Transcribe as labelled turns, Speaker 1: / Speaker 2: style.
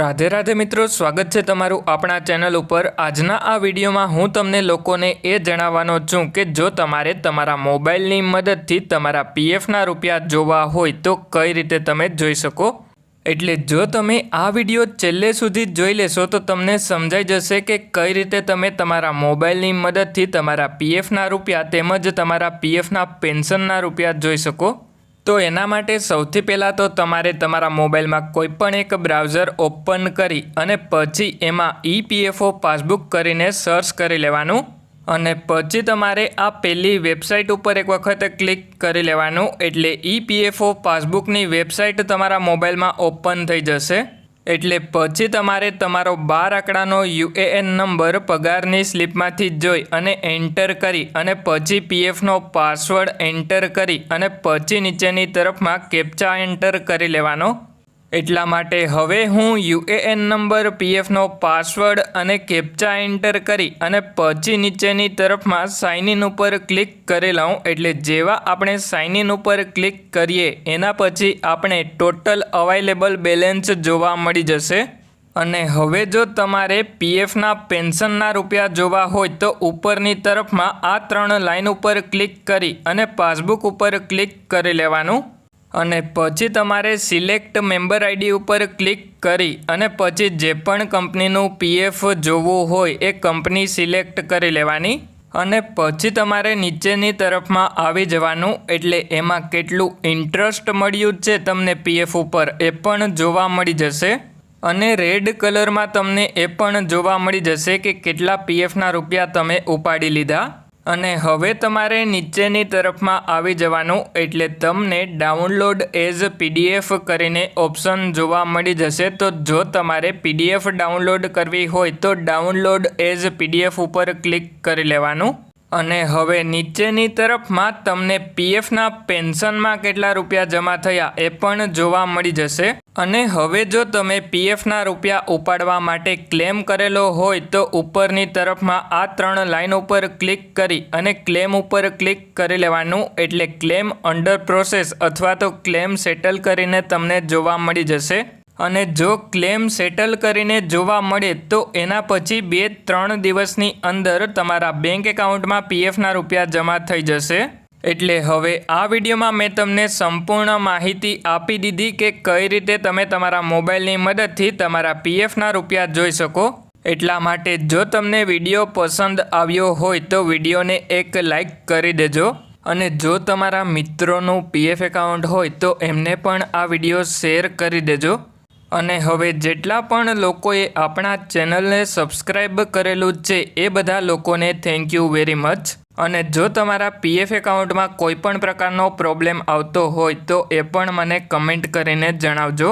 Speaker 1: રાધે રાધે મિત્રો, સ્વાગત છે તમારું આપણા ચેનલ ઉપર. આજના આ વિડીયોમાં હું તમને લોકોને એ જણાવવાનો છું કે જો તમારે તમારા મોબાઈલની મદદથી તમારા પીએફના રૂપિયા જોવા હોય તો કઈ રીતે તમે જોઈ શકો? એટલે જો તમે આ વીડિયો છેલ્લે સુધી જોઈ લેશો તો તમને સમજાઈ જશે કે કઈ રીતે તમે તમારા મોબાઈલની મદદથી તમારા પીએફના રૂપિયા તેમજ તમારા પીએફના પેન્શનના રૂપિયા જોઈ શકો. તો એના માટે સૌથી પહેલાં તો તમારે તમારા મોબાઈલમાં કોઈ પણ એક બ્રાઉઝર ઓપન કરી અને પછી એમાં ઈપીએફઓ પાસબુક કરીને સર્ચ કરી લેવાનું અને પછી તમારે આ પહેલી વેબસાઇટ ઉપર એક વખત ક્લિક કરી લેવાનું એટલે ઈપીએફઓ પાસબુકની વેબસાઇટ તમારા મોબાઈલમાં ઓપન થઈ જશે. એટલે પછી તમારે તમારો બાર આંકડાનો યુએએન નંબર પગારની સ્લિપમાંથી જોઈ અને એન્ટર કરી અને પછી પીએફનો પાસવર્ડ એન્ટર કરી અને પછી નીચેની તરફમાં કેપ્ચા એન્ટર કરી લેવાનો એટલા માટે હવે હું યુએએન નંબર, પીએફનો પાસવર્ડ અને કેપ્ચા એન્ટર કરી અને પછી નીચેની તરફમાં સાઇન ઇન ઉપર ક્લિક કરી લઉં એટલે જેવા આપણે સાઇન ઇન ઉપર ક્લિક કરીએ, એના પછી આપણે ટોટલ અવાઇલેબલ બેલેન્સ જોવા મળી જશે. અને હવે જો તમારે પીએફના પેન્શનના રૂપિયા જોવા હોય તો ઉપરની તરફમાં આ ત્રણ લાઇન ઉપર ક્લિક કરી અને પાસબુક ઉપર ક્લિક કરી લેવાનું. અને પછી તમારે સિલેક્ટ મેમ્બર આઈડી ઉપર ક્લિક કરી અને પછી જે પણ કંપનીનું પીએફ જોવું હોય એ કંપની સિલેક્ટ કરી લેવાની. અને પછી તમારે નીચેની તરફમાં આવી જવાનું, એટલે એમાં કેટલું ઇન્ટરેસ્ટ મળ્યું છે તમને પીએફ ઉપર એ પણ જોવા મળી જશે. અને રેડ કલરમાં તમને એ પણ જોવા મળી જશે કે કેટલા પીએફના રૂપિયા તમે ઉપાડી લીધા. અને હવે તમારે નીચેની તરફમાં આવી જવાનું એટલે તમને ડાઉનલોડ એઝ પીડીએફ કરીને ઓપ્શન જોવા મળી જશે. તો જો તમારે પીડીએફ ડાઉનલોડ કરવી હોય તો ડાઉનલોડ એઝ પીડીએફ ઉપર ક્લિક કરી લેવાનું. અને હવે નીચેની તરફમાં તમને પીએફના પેન્શનમાં કેટલા રૂપિયા જમા થયા એ પણ જોવા મળી જશે. અને હવે જો તમે પીએફના રૂપિયા ઉપાડવા માટે ક્લેમ કરેલો હોય તો ઉપરની તરફમાં આ ત્રણ લાઇન ઉપર ક્લિક કરી અને ક્લેમ ઉપર ક્લિક કરી લેવાનું એટલે ક્લેમ અંડર પ્રોસેસ અથવા તો ક્લેમ સેટલ કરીને તમને જોવા મળી જશે. અને જો ક્લેમ સેટલ કરીને જોવા મળે તો એના પછી બે ત્રણ દિવસની અંદર તમારા બેંક એકાઉન્ટમાં પીએફના રૂપિયા જમા થઈ જશે. એટલે હવે આ વિડીયોમાં મેં તમને સંપૂર્ણ માહિતી આપી દીધી કે કઈ રીતે તમે તમારા મોબાઈલની મદદથી તમારા પીએફના રૂપિયા જોઈ શકો. એટલા માટે જો તમને વીડિયો પસંદ આવ્યો હોય તો વિડીયોને એક લાઈક કરી દેજો. અને જો તમારા મિત્રોનું પીએફ એકાઉન્ટ હોય તો એમને પણ આ વીડિયો શેર કરી દેજો. અને હવે જેટલા પણ લોકોએ આપણા ચેનલને સબસ્ક્રાઈબ કરેલું છે એ બધા લોકોને થેન્ક યુ વેરી મચ અને જો તમારા પીએફ એકાઉન્ટમાં કોઈ પણ પ્રકારનો પ્રોબ્લેમ આવતો હોય તો એ પણ મને કમેન્ટ કરીને જણાવજો.